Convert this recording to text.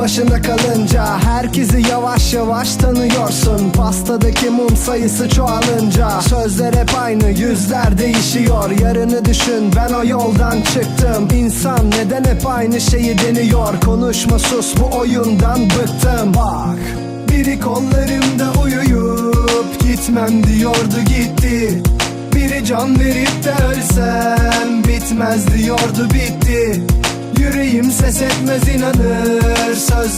başına kalınca Herkesi yavaş yavaş tanıyorsun. Pastadaki mum sayısı çoğalınca Sözler hep aynı yüzler değişiyor. Yarını düşün ben o yoldan çıktım. İnsan neden hep aynı şeyi deniyor? Konuşma sus bu oyundan bıktım. Bak biri kollarımda uyuyup Gitmem diyordu gitti. Biri can verip de ölsem Bitmez diyordu bitti. Yüreğim ses etmez inanır